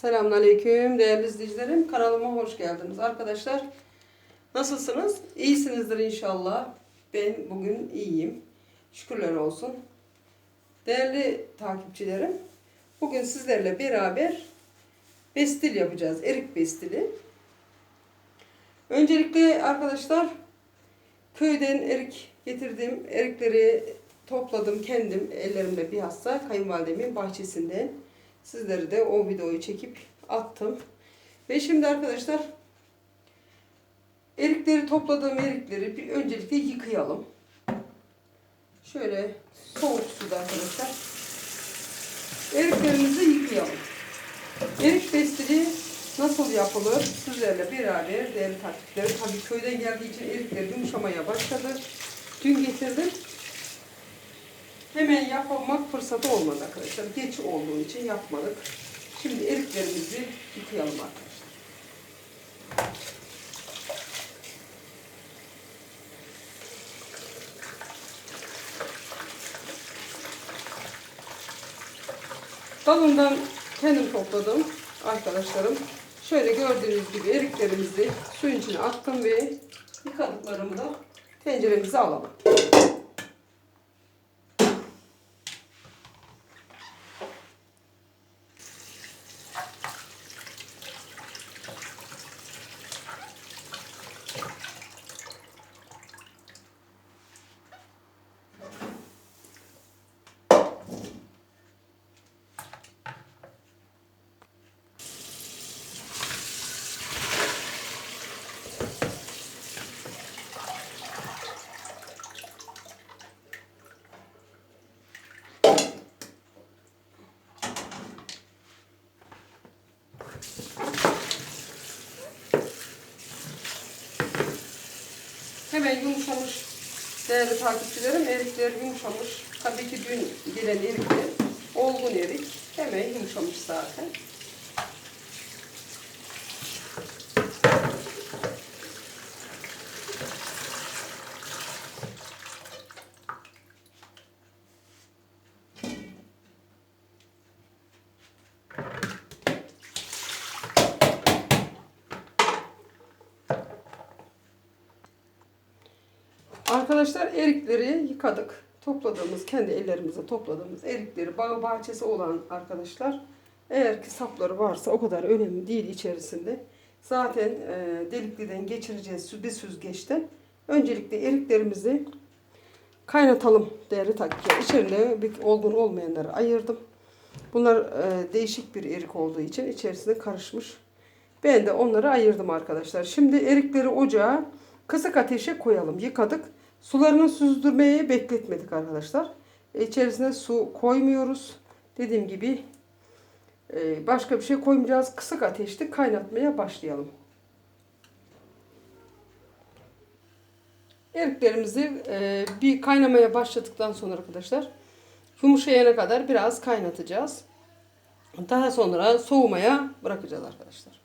Selamünaleyküm değerli izleyicilerim. Kanalıma hoş geldiniz. Arkadaşlar nasılsınız? İyisinizdir inşallah. Ben bugün iyiyim. Şükürler olsun. Değerli takipçilerim, bugün sizlerle beraber bestil yapacağız. Erik bestili. Öncelikle arkadaşlar köyden erik getirdim. Erikleri topladım kendim ellerimle bir hassa kayınvalidemin bahçesinden. Sizleri de o videoyu çekip attım. Ve şimdi arkadaşlar erikleri topladığım erikleri bir öncelikle yıkayalım. Şöyle soğuk suda arkadaşlar. Eriklerimizi yıkayalım. Erik bestili nasıl yapılır? Sizlerle beraber değerli takipçilerim. Tabii köyden geldiği için erikler yumuşamaya başladı. Dün getirdim. Hemen yapmak fırsatı olmadı arkadaşlar. Geç olduğu için yapmadık. Şimdi eriklerimizi yıkayalım arkadaşlar. Dalından kendim topladım arkadaşlarım. Şöyle gördüğünüz gibi eriklerimizi suyun içine attım ve yıkadıklarımı da tenceremize alalım. Hemen yumuşamış değerli takipçilerim. Erikler yumuşamış. Tabii ki dün gelen erikler olgun erik. Hemen yumuşamış zaten. Arkadaşlar erikleri yıkadık. Topladığımız, kendi ellerimizle topladığımız erikleri bağ bahçesi olan arkadaşlar eğer ki sapları varsa o kadar önemli değil içerisinde. Zaten e, delikliden geçireceğiz bir süzgeçten. Öncelikle eriklerimizi kaynatalım değerli takipçiler. İçerinde bir olgun olmayanları ayırdım. Bunlar e, değişik bir erik olduğu için içerisinde karışmış. Ben de onları ayırdım arkadaşlar. Şimdi erikleri ocağa kısık ateşe koyalım. Yıkadık. Sularını süzdürmeye bekletmedik arkadaşlar. E, İçerisine su koymuyoruz. Dediğim gibi e, başka bir şey koymayacağız. Kısık ateşte kaynatmaya başlayalım. Eriklerimizi e, bir kaynamaya başladıktan sonra arkadaşlar yumuşayana kadar biraz kaynatacağız. Daha sonra soğumaya bırakacağız arkadaşlar.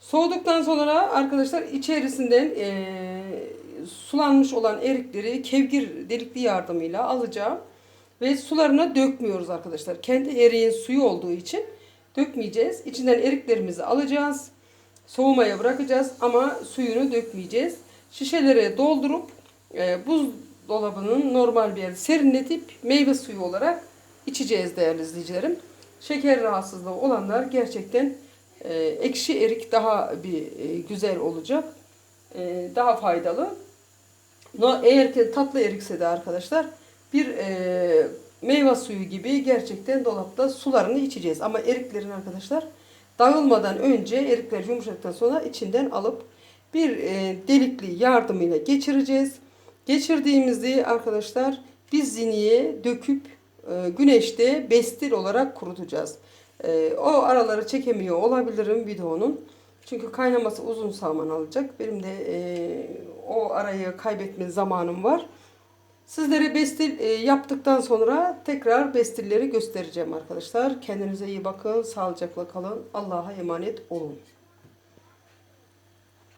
Soğuduktan sonra arkadaşlar içerisinden sulanmış olan erikleri kevgir delikli yardımıyla alacağım. Ve sularına dökmüyoruz arkadaşlar. Kendi eriğin suyu olduğu için dökmeyeceğiz. İçinden eriklerimizi alacağız. Soğumaya bırakacağız ama suyunu dökmeyeceğiz. Şişelere doldurup e, buzdolabının normal bir yerde serinletip meyve suyu olarak içeceğiz değerli izleyicilerim. Şeker rahatsızlığı olanlar gerçekten e, ekşi erik daha bir e, güzel olacak. E, daha faydalı. No, eğer ki tatlı erikse de arkadaşlar bir e, meyve suyu gibi gerçekten dolapta sularını içeceğiz. Ama eriklerin arkadaşlar dağılmadan önce erikler yumuşadıktan sonra içinden alıp bir e, delikli yardımıyla geçireceğiz. Geçirdiğimizde arkadaşlar biz ziniye döküp e, güneşte bestil olarak kurutacağız. E, o araları çekemiyor olabilirim videonun. Çünkü kaynaması uzun zaman alacak. Benim de e, o arayı kaybetme zamanım var. Sizlere bestil e, yaptıktan sonra tekrar bestilleri göstereceğim arkadaşlar. Kendinize iyi bakın, sağlıcakla kalın. Allah'a emanet olun.